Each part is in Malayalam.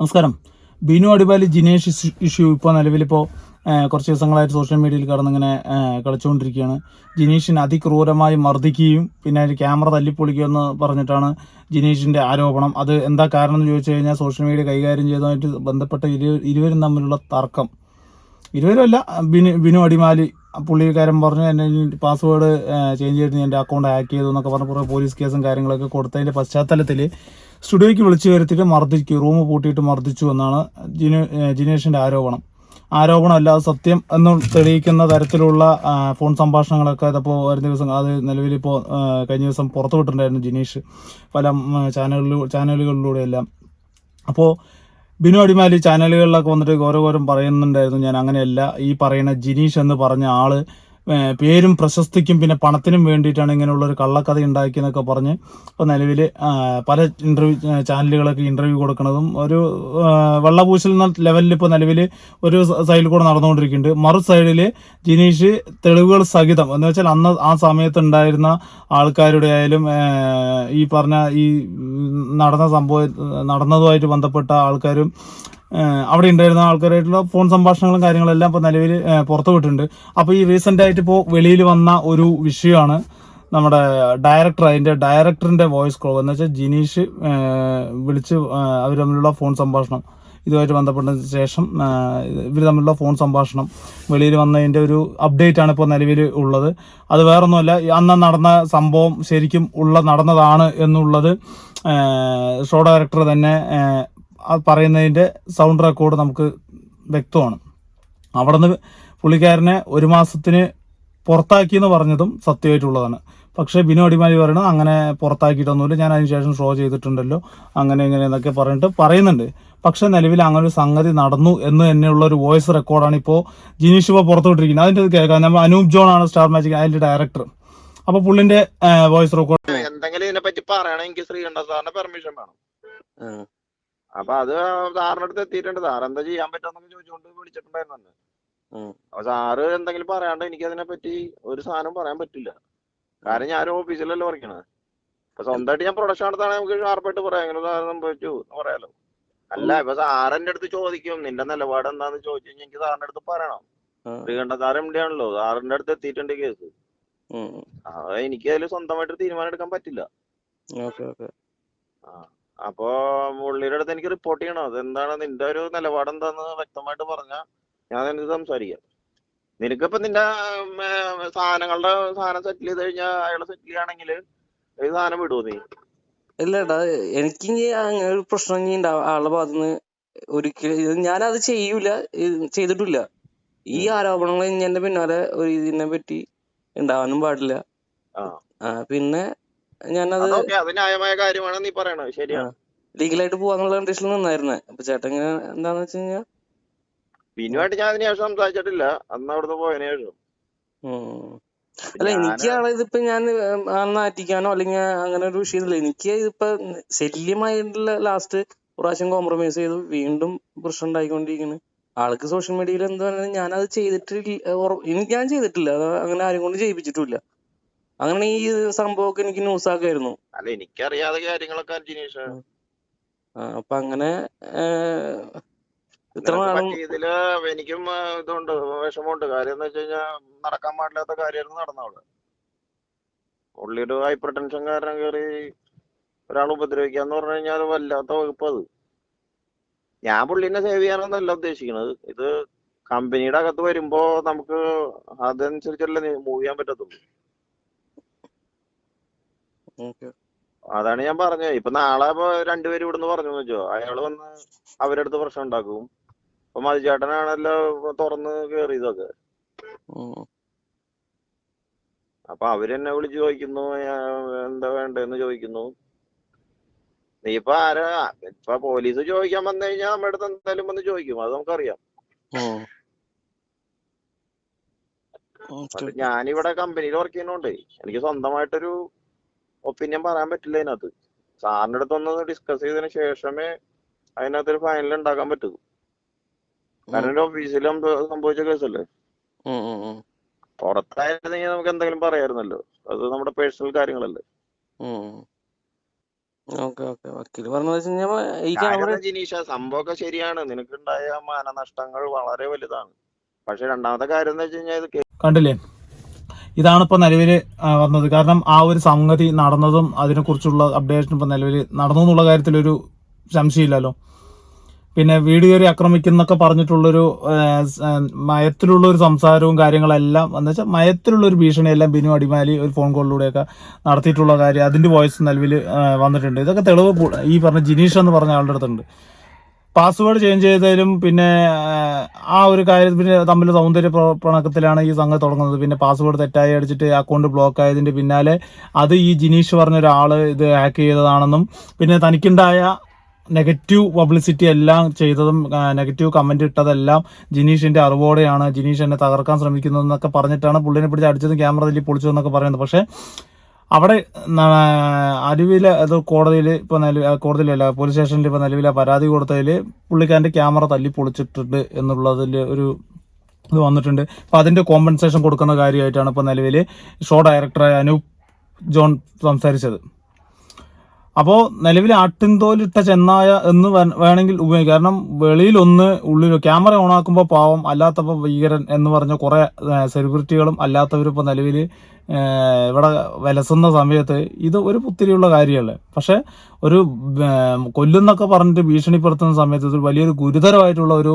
നമസ്കാരം. ബിനു അടിപാലി ജിനേഷ് ഇഷ്യൂ- ഇപ്പോൾ നിലവിലിപ്പോൾ കുറച്ച് ദിവസങ്ങളായിട്ട് സോഷ്യൽ മീഡിയയിൽ കടന്നിങ്ങനെ കളിച്ചുകൊണ്ടിരിക്കുകയാണ്. ജിനീഷിനെ അതിക്രൂരമായി മർദ്ദിക്കുകയും പിന്നെ ക്യാമറ തല്ലിപ്പൊളിക്കുമെന്ന് പറഞ്ഞിട്ടാണ് ജിനീഷിന്റെ ആരോപണം. അത് എന്താ കാരണം എന്ന് ചോദിച്ചു കഴിഞ്ഞാൽ സോഷ്യൽ മീഡിയ കൈകാര്യം ചെയ്തതുമായിട്ട് ബന്ധപ്പെട്ട ഇരു ഇരുവരും തമ്മിലുള്ള തർക്കം. ഇരുവരും അല്ല ബിനു ബിനു അടിമാലി പുള്ളിക്കാരൻ പറഞ്ഞു എന്നെ പാസ്വേഡ് ചേഞ്ച് ചെയ്തിട്ട് എന്റെ അക്കൗണ്ട് ഹാക്ക് ചെയ്തു എന്നൊക്കെ പറഞ്ഞ് കുറേ പോലീസ് കേസും കാര്യങ്ങളൊക്കെ കൊടുത്തതിന്റെ പശ്ചാത്തലത്തിൽ സ്റ്റുഡിയോയ്ക്ക് വിളിച്ചു വരുത്തിയിട്ട് മർദ്ദിച്ചു റൂം പൂട്ടിയിട്ട് മർദ്ദിച്ചു എന്നാണ് ജിനു ജിനേഷിന്റെ ആരോപണം. അല്ലാതെ സത്യം എന്ന് തെളിയിക്കുന്ന തരത്തിലുള്ള ഫോൺ സംഭാഷണങ്ങളൊക്കെ ഇതിപ്പോൾ ഒരു ദിവസം അത് നിലവിലിപ്പോൾ കഴിഞ്ഞ ദിവസം പുറത്തു വിട്ടിട്ടുണ്ടായിരുന്നു ജിനീഷ്. പല ചാനലുകളിലൂടെ ചാനലുകളിലൂടെയെല്ലാം. അപ്പോൾ ബിനു അടിമാലി ചാനലുകളിലൊക്കെ വന്നിട്ട് ഘോരഘോരം പറയുന്നുണ്ടായിരുന്നു ഞാൻ അങ്ങനെയല്ല ഈ പറയുന്ന ജിനീഷ് എന്ന് പറഞ്ഞ ആൾ പേരും പ്രശസ്തിക്കും പിന്നെ പണത്തിനും വേണ്ടിയിട്ടാണ് ഇങ്ങനെയുള്ള ഒരു കള്ളക്കഥ ഉണ്ടാക്കിയെന്നൊക്കെ പറഞ്ഞ് ഇപ്പോൾ നിലവിൽ പല ഇന്റർവ്യൂ ചാനലുകളൊക്കെ ഇന്റർവ്യൂ കൊടുക്കുന്നതും ഒരു വെള്ളപൂശൽ എന്ന ലെവലിൽ ഇപ്പോൾ നിലവിൽ ഒരു സൈഡിൽ കൂടെ നടന്നുകൊണ്ടിരിക്കുന്നുണ്ട്. മറു സൈഡിൽ ജിനീഷ് തെളിവുകൾ സഹിതം എന്ന് വെച്ചാൽ അന്ന് ആ സമയത്ത് ഉണ്ടായിരുന്ന ആൾക്കാരുടെ ആയാലും ഈ പറഞ്ഞ ഈ നടന്ന സംഭവം നടന്നതുമായിട്ട് ബന്ധപ്പെട്ട ആൾക്കാരും അവിടെ ഉണ്ടായിരുന്ന ആൾക്കാരായിട്ടുള്ള ഫോൺ സംഭാഷണങ്ങളും കാര്യങ്ങളെല്ലാം ഇപ്പോൾ നിലവിൽ പുറത്തു വിട്ടിട്ടുണ്ട്. അപ്പോൾ ഈ റീസെന്റ് ആയിട്ട് ഇപ്പോൾ വെളിയിൽ വന്ന ഒരു വിഷയമാണ് നമ്മുടെ ഡയറക്ടർ അതിന്റെ ഡയറക്ടറിന്റെ വോയിസ് കോൾ എന്ന് വെച്ചാൽ ജിനീഷ് വിളിച്ച് അവർ തമ്മിലുള്ള ഫോൺ സംഭാഷണം. ഇതുമായിട്ട് ബന്ധപ്പെട്ടതിന് ശേഷം ഇവർ തമ്മിലുള്ള ഫോൺ സംഭാഷണം വെളിയിൽ വന്നതിന്റെ ഒരു അപ്ഡേറ്റ് ആണ് ഇപ്പോൾ നിലവിൽ ഉള്ളത്. അത് വേറൊന്നുമല്ല അന്ന് നടന്ന സംഭവം ശരിക്കും ഉള്ള നടന്നതാണ് എന്നുള്ളത് ഷോ ഡയറക്ടർ തന്നെ പറയുന്നതിന്റെ സൗണ്ട് റെക്കോർഡ് നമുക്ക് വ്യക്തമാണ്. അവിടെ നിന്ന് പുള്ളിക്കാരനെ ഒരു മാസത്തിന് പുറത്താക്കി എന്ന് പറഞ്ഞതും സത്യമായിട്ടുള്ളതാണ്. പക്ഷേ ബിനു അടിമാലി പറയുന്നത് അങ്ങനെ പുറത്താക്കിയിട്ടൊന്നുമില്ല. ഞാൻ അതിനുശേഷം ഷോ ചെയ്തിട്ടുണ്ടല്ലോ. അങ്ങനെ ഇങ്ങനെ എന്നൊക്കെ പറഞ്ഞിട്ട് പറയുന്നുണ്ട്. പക്ഷെ നിലവിൽ അങ്ങനെ ഒരു സംഗതി നടന്നു എന്ന് തന്നെയുള്ള ഒരു വോയിസ് റെക്കോർഡാണ് ഇപ്പോൾ ജിനീഷ് ഇപ്പോൾ പുറത്തുവിട്ടിരിക്കുന്നത്. അതിന്റെ കേൾക്കാം. നമ്മൾ അനൂപ് ജോൺ ആണ് സ്റ്റാർ മാജിക് അതിന്റെ ഡയറക്ടർ അപ്പോൾ പുള്ളിന്റെ വോയിസ് റെക്കോർഡ് എന്തെങ്കിലും ഇതിനെ പറ്റി പറയണമെങ്കിൽ ശ്രീകണ്ഠ സാറിന്റെ പെർമിഷൻ വേണം. അപ്പൊ അത് സാറിന്റെ അടുത്ത് എത്തിയിട്ടുണ്ട്. സാർ എന്താ ചെയ്യാൻ പറ്റുമെന്നൊക്കെ ചോദിച്ചുകൊണ്ട് വിളിച്ചിട്ടുണ്ടായിരുന്നു അന്ന്. അപ്പൊ സാറ് എന്തെങ്കിലും പറയാണ്ട് എനിക്ക് അതിനെ പറ്റി ഒരു സാധനം പറയാൻ പറ്റില്ല. കാരണം ഞാൻ ഓഫീസിലല്ലേ വർക്കണത് അപ്പൊ സ്വന്തമായിട്ട് ഞാൻ പ്രൊഡക്ഷൻ നടത്താണെങ്കിൽ നമുക്ക് ഷാർപ്പായിട്ട് പറയാം. ഇങ്ങനെ സാറ് സംഭവിച്ചു എന്ന് പറയാലോ. അല്ല ഇപ്പൊ സാറിന്റെ അടുത്ത് ചോദിക്കും നിന്റെ നിലപാട് എന്താന്ന് ചോദിച്ചു കഴിഞ്ഞാൽ എനിക്ക് സാറിന്റെ അടുത്ത് പറയണം. ആ. ശ്രീകണ്ഠ സാർ എം ഡി ആണല്ലോ. സാറിന്റെ അടുത്ത് എത്തിയിട്ടുണ്ട് കേസ്. എനിക്ക് അതിൽ സ്വന്തമായിട്ട് തീരുമാനം എടുക്കാൻ പറ്റില്ല. Okay okay. അപ്പോ പുള്ളിയുടെ അടുത്ത് എനിക്ക് റിപ്പോർട്ട് ചെയ്യണം. അതെന്താണ്? നിന്റെ ഒരു നിലപാട് എന്താന്ന് വ്യക്തമായിട്ട് പറഞ്ഞാൽ ഞാൻ നിനക്ക് സംസാരിക്കാം. നിനക്കിപ്പോ നിന്റെ സാധനങ്ങളുടെ സാധനം സെറ്റിൽ ചെയ്ത് കഴിഞ്ഞാൽ അയാളെ സെറ്റിൽ ചെയ്യുകയാണെങ്കിൽ ഈ സാധനം വിടുവോ നീ? ഇല്ലടാ എനിക്ക് അങ്ങനെ ഒരു പ്രശ്നം ഇനി ഉണ്ടാവും ആളുടെ ഭാഗത്തുനിന്ന് ഒരിക്കലും ഞാനത് ചെയ്യൂല ചെയ്തിട്ടില്ല. ഈ ആരോപണങ്ങൾ ഇനി എന്റെ പിന്നാലെ ഒരു ഇതിനെ പറ്റി ഉണ്ടാവാനും പാടില്ല. പിന്നെ ഞാനത് അത് ന്യായമായ കാര്യമാണ് നീ പറയണത്. ശരിയാണ് ലീഗലായിട്ട് പോവാന്നുള്ള കണ്ടീഷനിൽ നിന്നായിരുന്നെ. അപ്പൊ ചേട്ടൻ ഇങ്ങനെ എന്താന്ന് വെച്ച് കഴിഞ്ഞാ? പിന്നുമായിട്ട് ഞാൻ അതിന് ശേഷം സംസാരിച്ചിട്ടില്ല. അന്ന് അവിടുന്ന് പോയതിനു ശേഷം. അല്ല എനിക്ക് ആളെ ഇതിപ്പോ ഞാൻ നാറ്റിക്കാനോ അല്ലെങ്കിൽ അങ്ങനെ ഒരു വിഷയമില്ല എനിക്ക് ഇതിപ്പോ ശല്യമായിട്ടുള്ള ലാസ്റ്റ് പ്രാവശ്യം കോംപ്രമൈസ് ചെയ്തു. വീണ്ടും പ്രശ്നം ഉണ്ടായിക്കൊണ്ടിരിക്കുന്നു ആൾക്ക് സോഷ്യൽ മീഡിയയിൽ എന്താ പറയുക ഞാനത് ചെയ്തിട്ടില്ല. ഞാൻ ചെയ്തിട്ടില്ല. അത് അങ്ങനെ ആരും കൊണ്ട് ചെയ്യിപ്പിച്ചിട്ടില്ല അങ്ങനെ ഈ സംഭവമൊക്കെ എനിക്ക് ന്യൂസ് ആക്കായിരുന്നു അല്ല എനിക്കറിയാതെ കാര്യങ്ങളൊക്കെ ജിനീഷ് അപ്പൊ അങ്ങനെ ഇതിൽ എനിക്കും ഇതുണ്ട് വിഷമമുണ്ട്. കാര്യം എന്ന് വെച്ച് കഴിഞ്ഞാൽ നടക്കാൻ പാടില്ലാത്ത കാര്യമായിരുന്നു നടന്നവിടെ പുള്ളിയുടെ ഹൈപ്പർ ടെൻഷൻ കാരണം കയറി ഒരാൾ ഉപദ്രവിക്കാന്ന് പറഞ്ഞു കഴിഞ്ഞാൽ വല്ലാത്ത വകുപ്പ് അത്. ഞാൻ പുള്ളിനെ സേവ് ചെയ്യാനൊന്നല്ല ഉദ്ദേശിക്കുന്നത് ഇത് കമ്പനിയുടെ അകത്ത് വരുമ്പോ നമുക്ക് അതനുസരിച്ചല്ലേ മൂവ് ചെയ്യാൻ പറ്റത്തുള്ളൂ. അതാണ് ഞാൻ പറഞ്ഞത് ഇപ്പൊ നാളെ ഇപ്പൊ രണ്ടുപേരും ഇവിടുന്ന് പറഞ്ഞു വെച്ചോ അയാൾ വന്ന് അവരുടെ അടുത്ത് പ്രശ്നം ഉണ്ടാക്കും. ഇപ്പൊ മതിചേട്ടനാണല്ലോ തുറന്ന് കേറിയതൊക്കെ. അപ്പൊ അവരെന്നെ വിളിച്ച് ചോദിക്കുന്നു "ഞാ- എന്താ വേണ്ടെന്ന് ചോദിക്കുന്നു. നീ ഇപ്പൊ ആരാ? ഇപ്പൊ പോലീസ് ചോദിക്കാൻ വന്നു കഴിഞ്ഞാൽ നമ്മുടെ അടുത്ത് എന്തായാലും വന്ന് ചോദിക്കും. അത് നമുക്കറിയാം. ഞാനിവിടെ കമ്പനിയിൽ വർക്ക് ചെയ്യുന്നോണ്ടേ എനിക്ക് സ്വന്തമായിട്ടൊരു ഒപ്പീനിയൻ പറയാൻ പറ്റില്ല അതിനകത്ത്. സാറിന്റെ അടുത്ത് ഒന്ന് ഡിസ്കസ് ചെയ്തതിന് ശേഷമേ അതിനകത്ത് ഒരു ഫൈനൽ ഉണ്ടാക്കാൻ പറ്റൂ. കാരണം ഒരു ഓഫീസിൽ സംഭവിച്ച കേസല്ലേ പുറത്തായിരുന്നെങ്കിൽ നമുക്ക് എന്തെങ്കിലും പറയായിരുന്നല്ലോ. അത് നമ്മുടെ പേഴ്സണൽ കാര്യങ്ങളല്ലേ. ജിനീഷ? സംഭവമൊക്കെ ശരിയാണ്. നിനക്കുണ്ടായ മാനനഷ്ടങ്ങൾ വളരെ വലുതാണ്. പക്ഷെ രണ്ടാമത്തെ കാര്യം എന്ന് വെച്ച് കഴിഞ്ഞാൽ ഇത് കണ്ടില്ലേ? ഇതാണ് ഇപ്പോൾ നിലവിൽ വന്നത്. കാരണം ആ ഒരു സംഗതി നടന്നതും അതിനെക്കുറിച്ചുള്ള അപ്ഡേഷൻ ഇപ്പോൾ നിലവിൽ നടന്നു എന്നുള്ള കാര്യത്തിലൊരു സംശയമില്ലല്ലോ. പിന്നെ വീട് കയറി ആക്രമിക്കുന്നൊക്കെ പറഞ്ഞിട്ടുള്ളൊരു മയത്തിലുള്ള ഒരു സംസാരവും കാര്യങ്ങളെല്ലാം എന്ന് വെച്ചാൽ മയത്തിലുള്ള ഒരു ഭീഷണിയെല്ലാം ബിനു അടിമാലി ഒരു ഫോൺ കോളിലൂടെയൊക്കെ നടത്തിയിട്ടുള്ള കാര്യം അതിന്റെ വോയിസ് നിലവിൽ വന്നിട്ടുണ്ട്. ഇതൊക്കെ തെളിവ് ഈ പറഞ്ഞ ജിനീഷ് എന്ന് പറഞ്ഞ ആളുടെ അടുത്തുണ്ട്. പാസ്വേഡ് ചേഞ്ച് ചെയ്തതിലും പിന്നെ ആ ഒരു കാര്യത്തിന് തമ്മിൽ സൗന്ദര്യ പ്രണക്കത്തിലാണ് ഈ സംഘം തുടങ്ങുന്നത്. പിന്നെ പാസ്വേഡ് തെറ്റായി അടിച്ചിട്ട് അക്കൗണ്ട് ബ്ലോക്ക് ആയതിന്റെ പിന്നാലെ അത് ഈ ജിനീഷ് പറഞ്ഞ ഒരാൾ ഇത് ഹാക്ക് ചെയ്തതാണെന്നും പിന്നെ തനിക്കുണ്ടായ നെഗറ്റീവ് പബ്ലിസിറ്റി എല്ലാം ചെയ്തതും നെഗറ്റീവ് കമന്റ് ഇട്ടതെല്ലാം ജിനീഷിന്റെ അറിവോടെയാണ്. ജിനീഷ് എന്നെ തകർക്കാൻ ശ്രമിക്കുന്നതെന്നൊക്കെ പറഞ്ഞിട്ടാണ് പുള്ളിനെ പിടിച്ച് അടിച്ചതും ക്യാമറ തല്ലി പൊളിച്ചതെന്നൊക്കെ പറയുന്നത്. പക്ഷേ അവിടെ അരുവില അത് കോടതിയിൽ ഇപ്പോൾ നില കോടതിയിലല്ല പോലീസ് സ്റ്റേഷനിൽ ഇപ്പോൾ നിലവിൽ പരാതി കൊടുത്തതിൽ പുള്ളിക്കാരന്റെ ക്യാമറ തല്ലി പൊളിച്ചിട്ടുണ്ട് എന്നുള്ളതിൽ ഒരു ഇത് വന്നിട്ടുണ്ട്. അപ്പോൾ അതിന്റെ കോമ്പൻസേഷൻ കൊടുക്കുന്ന കാര്യമായിട്ടാണ് ഇപ്പോൾ നിലവിൽ ഷോ ഡയറക്ടറായ അനൂപ് ജോൺ സംസാരിച്ചത്. അപ്പോൾ നിലവിൽ ആട്ടിൻതോലിട്ട ചെന്നായ എന്ന് വേണമെങ്കിൽ ഉപയോഗിക്കാം കാരണം വെളിയിലൊന്ന് ഉള്ളിൽ ക്യാമറ ഓൺ ആക്കുമ്പോൾ പാവം അല്ലാത്തപ്പോൾ ഭീകരൻ എന്ന് പറഞ്ഞ കുറേ സെലിബ്രിറ്റികളും അല്ലാത്തവരും ഇപ്പോൾ നിലവിൽ ഇവിടെ വിലസുന്ന സമയത്ത് ഇത് ഒരു പുത്തിരിയുള്ള കാര്യമല്ലേ? പക്ഷെ ഒരു കൊല്ലുന്നൊക്കെ പറഞ്ഞിട്ട് ഭീഷണിപ്പെടുത്തുന്ന സമയത്ത് ഇത് വലിയൊരു ഗുരുതരമായിട്ടുള്ള ഒരു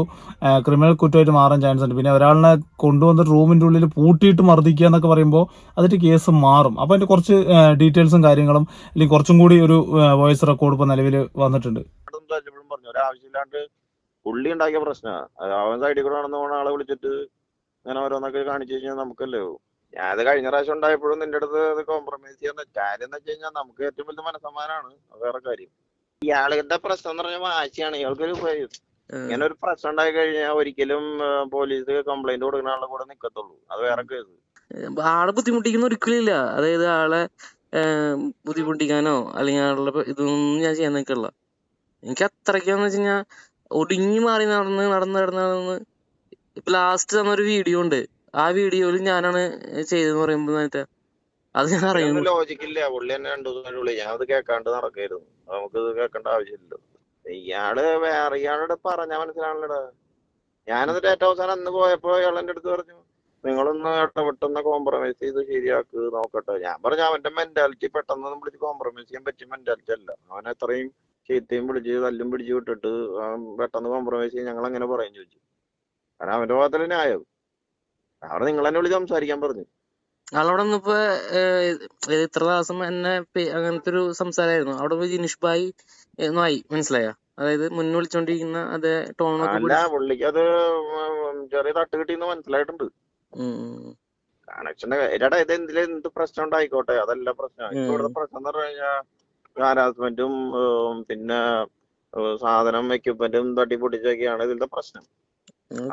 ക്രിമിനൽ കുറ്റമായിട്ട് മാറാൻ ചാൻസ് ഉണ്ട്. പിന്നെ ഒരാളിനെ കൊണ്ടുവന്നിട്ട് റൂമിന്റെ ഉള്ളിൽ പൂട്ടിയിട്ട് മർദ്ദിക്കുക എന്നൊക്കെ പറയുമ്പോൾ അതിന്റെ കേസ് മാറും. അപ്പോൾ അതിന്റെ കുറച്ച് ഡീറ്റെയിൽസും കാര്യങ്ങളും അല്ലെങ്കിൽ കുറച്ചും കൂടി ഒരു വോയിസ് റെക്കോർഡ് ഇപ്പോൾ നിലവിൽ വന്നിട്ടുണ്ട്. പുള്ളി ഉണ്ടാക്കിയ പ്രശ്നമാണ് അവൻ സൈഡിൽ കൂടെ നടന്നു പോണ ആളെ വിളിച്ചിട്ട് ഇങ്ങനെ ഓരോന്നൊക്കെ കാണിച്ചു കഴിഞ്ഞാൽ നമുക്കല്ലേ ഞാൻ അത് കഴിഞ്ഞ പ്രാവശ്യം ഉണ്ടായപ്പോഴും നിന്റെ അടുത്ത് അത് കോംപ്രമൈസ് ചെയ്യാൻ കാര്യം എന്ന് വെച്ച് കഴിഞ്ഞാൽ നമുക്ക് ഏറ്റവും വലിയ മനസ്സമാനാണ്. അത് വേറെ കാര്യം. ഇയാളുടെ പ്രശ്നം എന്ന് പറഞ്ഞാൽ വാശിയാണ്. ഇയാൾക്കൊരു ഇങ്ങനെ ഒരു പ്രശ്നം ഉണ്ടായി കഴിഞ്ഞാൽ ഒരിക്കലും പോലീസ് കംപ്ലൈന്റ് കൊടുക്കുന്ന ആളുടെ കൂടെ നിക്കത്തുള്ളൂ. അത് വേറെ കേസ്. ആളെ ബുദ്ധിമുട്ടിക്കുന്ന ഒരിക്കലില്ല. അതായത് ആളെ ബുദ്ധിമുട്ടിക്കാനോ അല്ലെങ്കിൽ ആളുടെ ഇതൊന്നും ഞാൻ ചെയ്യാൻ നിൽക്കില്ല എനിക്ക് അത്രയ്ക്കാന്ന് വെച്ച് കഴിഞ്ഞാൽ ഒടുങ്ങി മാറി നടന്ന് നടന്ന് നടന്ന് നടന്ന് ഇപ്പൊ ലാസ്റ്റ് തന്നൊരു വീഡിയോ ഉണ്ട്. ആ വീഡിയോയിൽ ഞാനാണ് ചെയ്തെന്ന് പറയുമ്പോ മറ്റേ അത് ഞാൻ അറിയുന്നു ലോജിക്കില്ല പുള്ളി തന്നെ രണ്ടു ദിവസം വിളി ഞാൻ അത് കേൾക്കാണ്ട് നടക്കായിരുന്നു. നമുക്ക് ഇത് കേൾക്കേണ്ട ആവശ്യമില്ലല്ലോ. ഇയാൾ വേറെ ഇയാളുടെ പറഞ്ഞാ മനസ്സിലാണല്ലോടാ ഞാനത് ഏറ്റവും അവസാനം അന്ന് പോയപ്പോ ഇയാൾ എന്റെ അടുത്ത് പറഞ്ഞു നിങ്ങളൊന്ന് ഇടപെട്ടെന്ന് കോംപ്രമൈസ് ചെയ്ത് ശരിയാക്ക് നോക്കട്ടെ. ഞാൻ പറഞ്ഞു അവന്റെ മെന്റാലിറ്റി പെട്ടെന്ന് വിളിച്ച് കോംപ്രമൈസ് ചെയ്യാൻ പറ്റിയ മെന്റാലിറ്റി അല്ല. അവൻ എത്രയും ചീത്തയും പിടിച്ച് തല്ലും പിടിച്ച് വിട്ടിട്ട് പെട്ടെന്ന് കോംപ്രമൈസ് ചെയ്യാൻ ഞങ്ങൾ അങ്ങനെ പറയും ചോദിച്ചു. കാരണം അവന്റെ ഭാഗത്തിൽ ന്യായം. അവിടെ നിങ്ങൾ തന്നെ വിളിച്ച് സംസാരിക്കാൻ പറഞ്ഞു. ആളവിടെ നിന്നിപ്പോ ഇത്ര ദിവസം എന്നെ അങ്ങനത്തെ ഒരു സംസാരമായിരുന്നു അവിടെ ജിനിഷ് ഭായ് എന്നായി മനസ്സിലായ? അതായത് മുന്നേ വിളിച്ചോണ്ടിരിക്കുന്ന അതേ ടോൺ അല്ല പുള്ളിക്ക് അത് ചെറിയ തട്ട് കിട്ടിയെന്ന് മനസ്സിലായിട്ടുണ്ട്. കണക്ഷന്റെ എടാ ഇത് എന്തിലും എന്ത് പ്രശ്നം ഉണ്ടായിക്കോട്ടെ? അതല്ല പ്രശ്നം. ഇവിടുത്തെ പ്രശ്നം എന്ന് പറഞ്ഞു കഴിഞ്ഞാൽ ഹാരാസ്മെന്റും പിന്നെ സാധനം എക്യുപ്മെന്റും തട്ടി പൊട്ടിച്ചൊക്കെയാണ് ഇതിന്റെ പ്രശ്നം.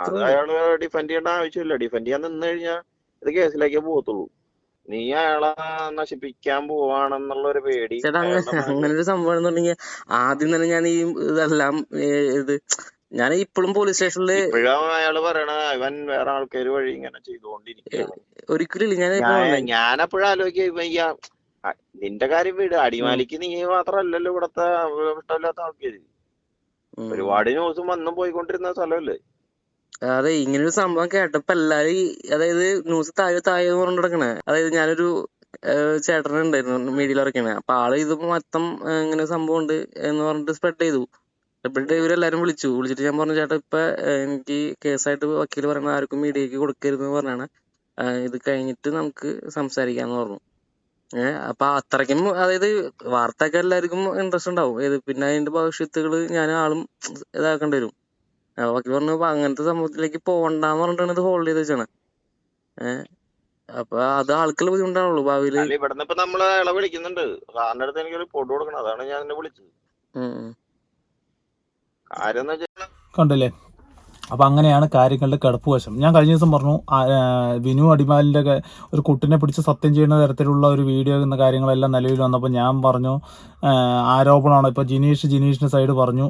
അത് അയാൾ ഡിഫെൻഡ് ചെയ്യേണ്ട ആവശ്യമില്ല. ഡിഫെൻഡ് ചെയ്യാൻ നിന്ന് കഴിഞ്ഞാൽ ഇത് കേസിലേക്കേ പോകത്തുള്ളൂ. നീ അയാളെ നശിപ്പിക്കാൻ പോവാണെന്നുള്ള ഒരു പേടി ചേട്ടാ അങ്ങനെ ഒരു സംഭവം എന്നുണ്ടെങ്കിൽ ആദ്യം തന്നെ ഞാൻ ഈ ഇതെല്ലാം ഇത് ഞാൻ ഇപ്പോഴും പോലീസ് സ്റ്റേഷനിൽ ഇപ്പോഴും അയാൾ പറയണ ഇവൻ വേറെ ആൾക്കാർ വഴി ഇങ്ങനെ ചെയ്തുകൊണ്ടിരിക്കുകയാണ്. ഒരിക്കലും ഞാൻ ഞാനപ്പോഴും ആലോചിക്കുക നിന്റെ കാര്യം വീട്. അടിമാലിക്ക് നീ മാത്രല്ലല്ലോ ഇവിടത്തെ ഇഷ്ടമില്ലാത്ത ആൾക്കാര്. ഒരുപാട് ന്യൂസും വന്നും പോയിക്കൊണ്ടിരുന്ന സ്ഥലമല്ലേ? അതെ ഇങ്ങനെ ഒരു സംഭവം കേട്ടപ്പോ എല്ലാരും ഈ അതായത് ന്യൂസ് താഴെ താഴെ എന്ന് പറഞ്ഞു നടക്കണേ അതായത് ഞാനൊരു ചേട്ടനുണ്ടായിരുന്നു മീഡിയയിൽ ഇറക്കണേ അപ്പൊ ആൾ ഇത് മൊത്തം ഇങ്ങനെ സംഭവം ഉണ്ട് എന്ന് പറഞ്ഞിട്ട് സ്പ്രെഡ് ചെയ്തു. സ്പ്രെഡ് ഇവരെല്ലാരും വിളിച്ചു. വിളിച്ചിട്ട് ഞാൻ പറഞ്ഞു ചേട്ടാ ഇപ്പൊ എനിക്ക് കേസായിട്ട് വക്കീൽ പറയണ ആർക്കും മീഡിയക്ക് കൊടുക്കരുത് എന്ന് പറഞ്ഞാണ്. ഇത് കഴിഞ്ഞിട്ട് നമുക്ക് സംസാരിക്കാന്ന് പറഞ്ഞു. ഏഹ് അപ്പൊ അത്രയ്ക്കും അതായത് വാർത്തയൊക്കെ എല്ലാവർക്കും ഇൻട്രസ്റ്റ് ഉണ്ടാവും. ഏത് പിന്നെ അതിന്റെ ഭവിഷ്യത്തുകൾ ഞാൻ ആളും ഇതാക്കേണ്ടി വരും. വക്കീൽ പറഞ്ഞു അങ്ങനത്തെ സംഭവത്തിലേക്ക് പോവണ്ടാന്ന് പറഞ്ഞിട്ടാണ് ഇത് ഹോൾഡ് ചെയ്ത് വെച്ചാണ് ഏഹ് അപ്പൊ അത് ആൾക്കുള്ള ബുദ്ധിമുട്ടാണുള്ളൂ ഭാവിയിൽ. അല്ല ഇവിടുന്ന് ഇപ്പൊ നമ്മൾ ഇളവ് വിളിക്കുന്നുണ്ട്. സാറിന്റെ അടുത്ത് എനിക്ക് റിപ്പോർട്ട് കൊടുക്കണം. അതാണ് ഞാൻ എന്നെ വിളിച്ചത്. ഉം ഉം. കാര്യം എന്ന് വെച്ചാൽ കണ്ടില്ലേ? അപ്പം അങ്ങനെയാണ് കാര്യങ്ങളുടെ കിടപ്പ് വശം. ഞാൻ കഴിഞ്ഞ ദിവസം പറഞ്ഞു വിനു അടിമാലിന്റെ ഒരു കുട്ടിനെ പിടിച്ച് സത്യം ചെയ്യുന്ന തരത്തിലുള്ള ഒരു വീഡിയോ എന്ന കാര്യങ്ങളെല്ലാം നിലവിൽ വന്നപ്പോൾ ഞാൻ പറഞ്ഞു ആരോപണമാണ്. ഇപ്പോൾ ജിനീഷ് ജിനീഷിന്റെ സൈഡ് പറഞ്ഞു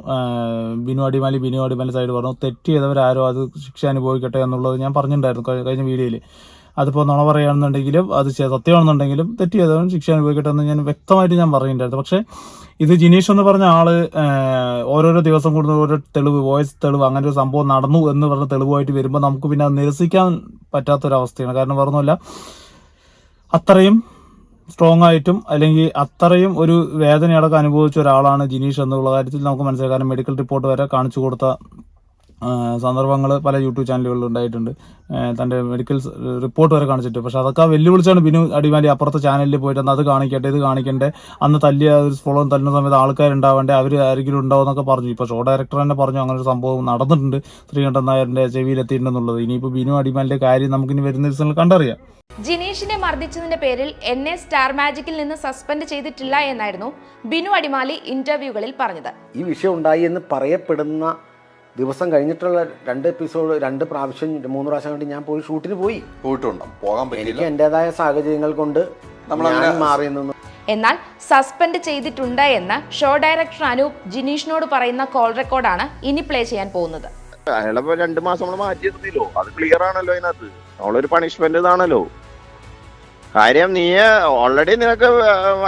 വിനു അടിമാലി വിനു അടിമാലി സൈഡ് പറഞ്ഞു തെറ്റ് ചെയ്തവരാരോ അത് ശിക്ഷ അനുഭവിക്കട്ടെ എന്നുള്ളത് ഞാൻ പറഞ്ഞിട്ടുണ്ടായിരുന്നു കഴിഞ്ഞ വീഡിയോയിൽ അതിപ്പോൾ നുണ പറയുകയാണെന്നുണ്ടെങ്കിലും അത് സത്യമാണെന്നുണ്ടെങ്കിലും തെറ്റ് ചെയ്തവൻ ശിക്ഷ അനുഭവിക്കട്ടെ എന്ന് ഞാൻ വ്യക്തമായിട്ട് ഞാൻ പറയുന്നുണ്ടായിരുന്നു. പക്ഷേ ഇത് ജിനീഷ് എന്ന് പറഞ്ഞ ആൾ ഓരോരോ ദിവസം കൂടുന്ന ഓരോ തെളിവ് വോയിസ് തെളിവ് അങ്ങനെ ഒരു സംഭവം നടന്നു എന്ന് പറഞ്ഞ തെളിവായിട്ട് വരുമ്പോൾ നമുക്ക് പിന്നെ അത് നിരസിക്കാൻ പറ്റാത്തൊരവസ്ഥയാണ്. കാരണം പറഞ്ഞല്ല അത്രയും സ്ട്രോങ് ആയിട്ടും അല്ലെങ്കിൽ അത്രയും ഒരു വേദനയടക്കം അനുഭവിച്ച ഒരാളാണ് ജിനീഷ് എന്നുള്ള കാര്യത്തിൽ നമുക്ക് മനസ്സിലാക്കാൻ മെഡിക്കൽ റിപ്പോർട്ട് വരെ കാണിച്ചു കൊടുത്ത സന്ദർഭങ്ങൾ പല യൂട്യൂബ് ചാനലുകളിൽ ഉണ്ടായിട്ടുണ്ട്. തന്റെ മെഡിക്കൽ റിപ്പോർട്ട് വരെ കാണിച്ചിട്ട്. പക്ഷെ അതൊക്കെ വെല്ലുവിളിച്ചാണ് ബിനു അടിമാലി അപ്പുറത്തെ ചാനലിൽ പോയിട്ട് അന്ന് അത് കാണിക്കട്ടെ ഇത് കാണിക്കണ്ടേ അന്ന് തല്ലിയ ഒരു സ്ഫോളം തല്ലുന്ന സമയത്ത് ആൾക്കാരുണ്ടാവേണ്ടേ അവർ ആരെങ്കിലും ഉണ്ടാവും എന്നൊക്കെ പറഞ്ഞു. ഇപ്പോൾ ഷോ ഡയറക്ടർ തന്നെ പറഞ്ഞു അങ്ങനെ ഒരു സംഭവം നടന്നിട്ടുണ്ട്. ശ്രീകണ്ഠൻ നായരുടെ ചെവിയിലെത്തിയിട്ടുണ്ടെന്നുള്ളത് ഇനിയിപ്പോൾ ബിനു അടിമാലിന്റെ കാര്യം നമുക്കിനി വരുന്ന ദിവസങ്ങൾ കണ്ടറിയാം. ജിനീഷിനെ മർദ്ദിച്ചതിന്റെ പേരിൽ എന്നെ സ്റ്റാർ മാജിക്കിൽ നിന്ന് സസ്പെൻഡ് ചെയ്തിട്ടില്ല എന്നായിരുന്നു ബിനു അടിമാലി ഇന്റർവ്യൂകളിൽ പറഞ്ഞത്. ഈ വിഷയം ഉണ്ടായി എന്ന് പറയപ്പെടുന്ന ദിവസം കഴിഞ്ഞിട്ടുള്ള രണ്ട് എപ്പിസോഡ് രണ്ട് പ്രാവശ്യം മൂന്ന് പ്രാവശ്യം കണ്ടി ഞാൻ പോയി ഷൂട്ടിന് പോയി. പോയിട്ടുണ്ട്? പോകാൻ എനിക്ക് എന്റേതായ എന്റെതായ സാഹചര്യങ്ങൾ കൊണ്ട് ഞാൻ മാറി നിന്ന്. എന്നാൽ സസ്പെൻഡ് ചെയ്തിട്ടുണ്ട് എന്ന് ഷോ ഡയറക്ടർ അനൂപ് ജിനീഷിനോട് പറയുന്ന കോൾ റെക്കോർഡാണ് ഇനി പ്ലേ ചെയ്യാൻ പോകുന്നത്. അയാളെ രണ്ട് മാസം നമ്മൾ മാറ്റി നിർത്തിയല്ലോ. അത് ക്ലിയർ ആണല്ലോ അതിനകത്ത്. നമ്മളൊരു പണിഷ്മെന്റ് ഇതാണല്ലോ. കാര്യം നീ ഓൾറെഡി നിനക്ക്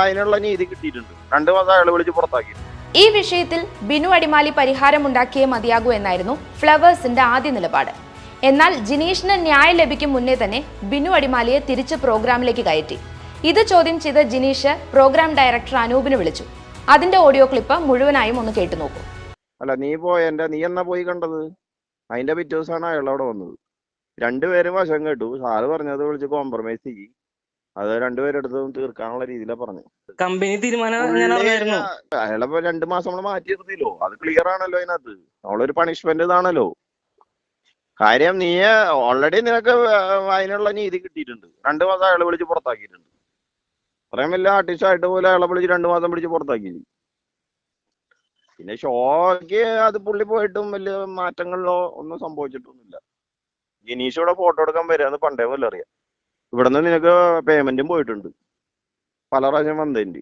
അതിനുള്ള നീതി കിട്ടിയിട്ടുണ്ട്. രണ്ട് മാസം അയാൾ വിളിച്ച് പുറത്താക്കി. ഈ വിഷയത്തിൽ ബിനു അടിമാലി പരിഹാരമുണ്ടാക്കിയേ മതിയാകൂ എന്നായിരുന്നു ഫ്ലവേഴ്സിന്റെ ആദ്യ നിലപാട്. എന്നാൽ ജിനീഷിന് ന്യായം ലഭിക്കും മുന്നേ തന്നെ ബിനു അടിമാലിയെ തിരിച്ച് പ്രോഗ്രാമിലേക്ക് കയറ്റി. ഇത് ചോദ്യം ചെയ്ത ജിനീഷ് പ്രോഗ്രാം ഡയറക്ടർ അനൂപിനെ വിളിച്ചു. അതിന്റെ ഓഡിയോ ക്ലിപ്പ് മുഴുവനായും ഒന്ന് കേട്ടു നോക്കൂ. അല്ല നീ പോയ എന്റെ നീ എന്നാ പോയി കണ്ടത്? അതിന്റെ പിറ്റേ ദിവസമാണ് അയാൾ അവിടെ വന്നത്. രണ്ടുപേരും വശം കേട്ടു. സാറ് പറഞ്ഞത് വിളിച്ച് കോംപ്രമൈസ് ചെയ്യി. അത് രണ്ടുപേരെടുത്തും തീർക്കാനുള്ള രീതിയിലാണ് പറഞ്ഞത് കമ്പനി തീരുമാനം ഞാൻ അയാളെ രണ്ട് മാസം നമ്മൾ മാറ്റി നിർത്തിയല്ലോ. അത് ക്ലിയർ ആണല്ലോ അതിനകത്ത്. അവളൊരു പണിഷ്മെന്റ് ഇതാണല്ലോ. കാര്യം നീ ഓൾറെഡി നിനക്ക് അതിനുള്ള നീതി കിട്ടിയിട്ടുണ്ട്. രണ്ട് മാസം അയാളെ വിളിച്ച് പുറത്താക്കിയിട്ടുണ്ട്. അത്രയും വലിയ ആർട്ടിസ്റ്റ് ആയിട്ട് പോലും അയാളെ വിളിച്ച് രണ്ട് മാസം പിടിച്ച് പുറത്താക്കി പിന്നെ ഷോയ്ക്ക് അത് പുള്ളി പോയിട്ടും വലിയ മാറ്റങ്ങളിലോ ഒന്നും സംഭവിച്ചിട്ടൊന്നുമില്ല. ജിനീഷ് ഫോട്ടോ എടുക്കാൻ വരികയെന്ന് പണ്ടേ പോലെ അറിയാം. ഇവിടെ നിന്ന് നിനക്ക് പേയ്മെന്റും പോയിട്ടുണ്ട്. പല പ്രാവശ്യം വന്നതിന്റെ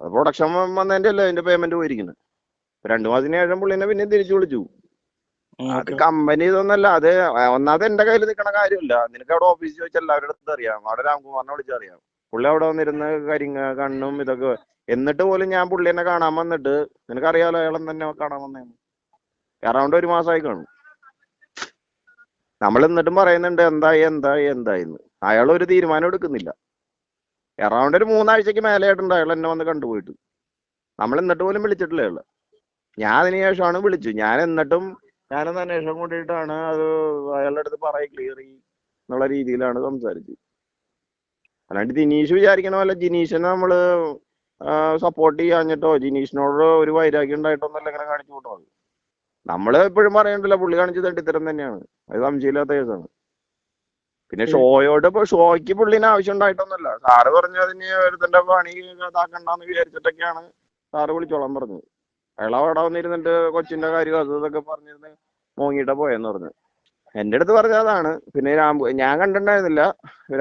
അത് പ്രൊഡക്ഷൻ വന്നതിന്റെ അല്ലേ അതിന്റെ പേയ്മെന്റ് പോയിരിക്കുന്നത്. രണ്ടു മാസത്തിന് ശേഷം പുള്ളിനെ പിന്നെ തിരിച്ചു വിളിച്ചു. അത് കമ്പനി ഇതൊന്നല്ല അത് ഒന്നാമത് എന്റെ കയ്യിൽ നിൽക്കണ കാര്യമില്ല. നിനക്ക് അവിടെ ഓഫീസിൽ വെച്ച് എല്ലാവരുടെ അടുത്ത് അറിയാം. അവിടെ രാംകുമാറിനെ വിളിച്ചറിയാം. പുള്ളി അവിടെ വന്നിരുന്ന കരിങ്ങ കണ്ണും ഇതൊക്കെ എന്നിട്ട് പോലും ഞാൻ പുള്ളിനെ കാണാൻ വന്നിട്ട് നിനക്കറിയാലോ അയാളെ തന്നെ കാണാൻ വന്നേന്ന്. അറൗണ്ട് ഒരു മാസമായി കാണും. നമ്മൾ എന്നിട്ടും പറയുന്നുണ്ട് എന്തായി എന്തായി എന്തായിന്ന് അയാൾ ഒരു തീരുമാനം എടുക്കുന്നില്ല. എറൗണ്ട് ഒരു മൂന്നാഴ്ചക്ക് മേലെയായിട്ടുണ്ട് അയാൾ എന്നെ വന്ന് കണ്ടുപോയിട്ട്. നമ്മൾ എന്നിട്ട് പോലും വിളിച്ചിട്ടില്ല അയാൾ. ഞാൻ അതിന് ശേഷമാണ് വിളിച്ചു ഞാൻ എന്നിട്ടും ഞാനൊന്ന് അന്വേഷണം കൂട്ടിയിട്ടാണ് അത് അയാളുടെ അടുത്ത് പറയ ക്ലിയർ എന്നുള്ള രീതിയിലാണ് സംസാരിച്ചത്. അല്ലാണ്ട് ജിനീഷ് വിചാരിക്കണ പോലെ ജിനീഷിനെ നമ്മൾ സപ്പോർട്ട് ചെയ്യാഞ്ഞിട്ടോ ജിനീഷിനോട് ഒരു വൈരാഗ്യം ഉണ്ടായിട്ടൊന്നല്ല ഇങ്ങനെ കാണിച്ചു കൂട്ടുന്നത് നമ്മൾ എപ്പോഴും പറയണ്ടല്ലോ പുള്ളി കാണിച്ച തട്ടിത്തരം തന്നെയാണ്. അത് സംശയമില്ലാത്ത കേസാണ്. പിന്നെ ഷോയോട് ഇപ്പൊ ഷോയ്ക്ക് പുള്ളിന് ആവശ്യം ഉണ്ടായിട്ടൊന്നുമല്ല സാറ് പറഞ്ഞു അതിന് ഒരുത്തന്റെ പണി ഇതാക്കണ്ടെന്ന് വിചാരിച്ചിട്ടൊക്കെയാണ് സാറ് വിളിച്ചോളാൻ പറഞ്ഞത്. അയാൾ അവിടെ വന്നിരുന്നിട്ട് കൊച്ചിന്റെ കാര്യം അത് ഇതൊക്കെ പറഞ്ഞിരുന്ന് മോങ്ങിയിട്ടാ പോയെന്ന് പറഞ്ഞു. എന്റെ അടുത്ത് പറഞ്ഞ അതാണ്. പിന്നെ രാം ഞാൻ കണ്ടിട്ടുണ്ടായിരുന്നില്ല.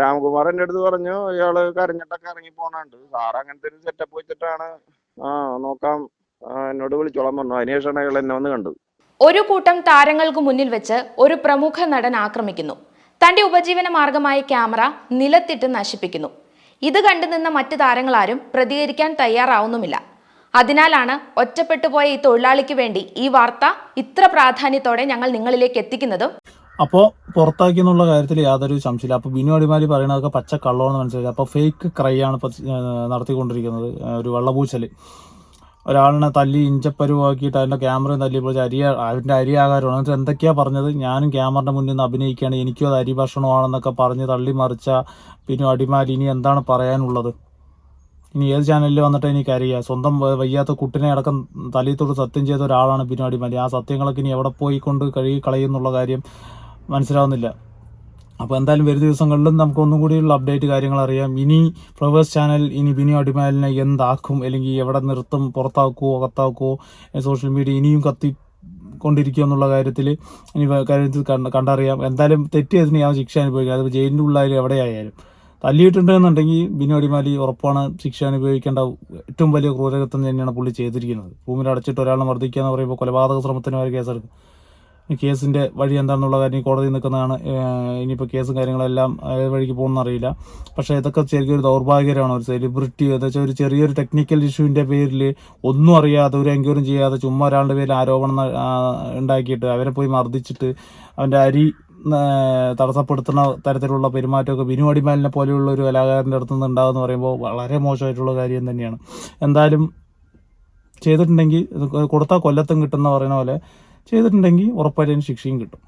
രാംകുമാർ എന്റെ അടുത്ത് പറഞ്ഞു ഇയാൾ കരഞ്ഞിട്ടൊക്കെ ഇറങ്ങി പോണുണ്ട്. സാർ അങ്ങനത്തെ ഒരു സെറ്റപ്പ് വെച്ചിട്ടാണ് ആ നോക്കാം. എന്നോട് വിളിച്ചോളാൻ പറഞ്ഞു. അതിനുശേഷമാണ് അയാൾ എന്നെ വന്ന് കണ്ടത്. ഒരു കൂട്ടം താരങ്ങൾക്ക് മുന്നിൽ വെച്ച് ഒരു പ്രമുഖ നടൻ ആക്രമിക്കുന്നു. തന്റെ ഉപജീവന മാർഗമായ ക്യാമറ നിലത്തിട്ട് നശിപ്പിക്കുന്നു. ഇത് കണ്ടു നിന്ന മറ്റു താരങ്ങളാരും പ്രതികരിക്കാൻ തയ്യാറാവുന്നുമില്ല. അതിനാലാണ് ഒറ്റപ്പെട്ടു പോയ ഈ തൊഴിലാളിക്ക് വേണ്ടി ഈ വാർത്ത ഇത്ര പ്രാധാന്യത്തോടെ ഞങ്ങൾ നിങ്ങളിലേക്ക് എത്തിക്കുന്നതും. അപ്പോൾ പുറത്താക്കി എന്നുള്ള കാര്യത്തിൽ യാതൊരു സംശയമില്ല. അപ്പോൾ ബിനു അടിമാലി പറയുന്നതൊക്കെ പച്ച കള്ളമാണെന്ന് മനസ്സിലായി. അപ്പോൾ ഫേക്ക് ക്രൈ ആണ് ഇപ്പോൾ നടത്തിക്കൊണ്ടിരിക്കുന്നത്. ഒരു വെള്ളപൂച്ചൽ ഒരാളിനെ തല്ലി ഇഞ്ചപ്പരുവാക്കിയിട്ട് അതിന്റെ ക്യാമറയും തല്ലി പൊളിച്ച് അരി അതിന്റെ അരി ആകാരമാണ്. എന്നിട്ട് എന്തൊക്കെയാണ് പറഞ്ഞത്? ഞാനും ക്യാമറയുടെ മുന്നിൽ നിന്ന് അഭിനയിക്കുകയാണ്. എനിക്കും അത് അരി ഭക്ഷണമാണെന്നൊക്കെ പറഞ്ഞ് തള്ളി മറിച്ച പിന്നെ അടിമാലി ഇനി എന്താണ് പറയാനുള്ളത്? ഇനി ഏത് ചാനലിൽ വന്നിട്ട് എനിക്ക് അറിയാം സ്വന്തം വയ്യാത്ത കുട്ടിനെ അടക്കം തലയത്തോട് സത്യം ചെയ്ത ഒരാളാണ് പിന്നെ അടിമാലി. ആ സത്യങ്ങളൊക്കെ ഇനി എവിടെ പോയി കൊണ്ട് കഴുകി കളയുന്നുള്ള കാര്യം മനസ്സിലാവുന്നില്ല. അപ്പോൾ എന്തായാലും വരും ദിവസങ്ങളിലും നമുക്ക് ഒന്നും കൂടിയുള്ള അപ്ഡേറ്റ് കാര്യങ്ങൾ അറിയാം. ഇനി ഫ്ലവേഴ്സ് ചാനൽ ഇനി ബിനു അടിമാലിനെ എന്താക്കും അല്ലെങ്കിൽ എവിടെ നിർത്തും പുറത്താക്കുമോ അകത്താക്കുമോ സോഷ്യൽ മീഡിയ ഇനിയും കത്തി കൊണ്ടിരിക്കുക എന്നുള്ള കാര്യത്തിൽ ഇനി കാര്യത്തിൽ കണ്ട- കണ്ടറിയാം. എന്തായാലും തെറ്റ് ചെയ്തതിന് ഞാൻ ശിക്ഷ അനുഭവിക്കുക അത് ജയിലിന്റെ ഉള്ളിലായാലും എവിടെയായാലും. തല്ലിയിട്ടുണ്ടെന്നുണ്ടെങ്കിൽ ബിനു അടിമാലി ഉറപ്പാണ് ശിക്ഷ അനുഭവിക്കേണ്ട ഏറ്റവും വലിയ ക്രൂരകൃത്യം തന്നെയാണ് പുള്ളി ചെയ്തിരിക്കുന്നത്. റൂമിൽ അടച്ചിട്ട് ഒരാളെ മർദ്ദിക്കുക എന്ന് പറയുമ്പോൾ കൊലപാതക ശ്രമത്തിന് വരെ കേസെടുക്കും. കേസിന്റെ വഴി എന്താണെന്നുള്ള കാര്യം കോടതി നിൽക്കുന്നതാണ്. ഇനിയിപ്പോൾ കേസും കാര്യങ്ങളെല്ലാം ഏത് വഴിക്ക് പോകുന്നറിയില്ല പക്ഷേ ഇതൊക്കെ ചെറിയൊരു ദൗർഭാഗ്യകരമാണ്. ഒരു സെലിബ്രിറ്റി എന്താ ഒരു ചെറിയൊരു ടെക്നിക്കൽ ഇഷ്യൂവിന്റെ പേരിൽ ഒന്നും അറിയാതെ ഒരു എൻക്വയറും ചെയ്യാതെ ചുമ്മാ ഒരാളുടെ പേരിൽ ആരോപണം ഉണ്ടാക്കിയിട്ട് അവരെ പോയി മർദ്ദിച്ചിട്ട് അവന്റെ അരി തടസ്സപ്പെടുത്തുന്ന തരത്തിലുള്ള പെരുമാറ്റമൊക്കെ ബിനു അടിമാലിനെ പോലെയുള്ള ഒരു കലാകാരന്റെ അടുത്ത് നിന്ന് ഉണ്ടാകുമെന്ന് പറയുമ്പോൾ വളരെ മോശമായിട്ടുള്ള കാര്യം തന്നെയാണ്. എന്തായാലും ചെയ്തിട്ടുണ്ടെങ്കിൽ കൊടുത്താൽ കൊല്ലത്തും കിട്ടുന്ന പറയുന്ന പോലെ ചെയ്തിട്ടുണ്ടെങ്കിൽ ഉറപ്പായിട്ടും ശിക്ഷയും കിട്ടും.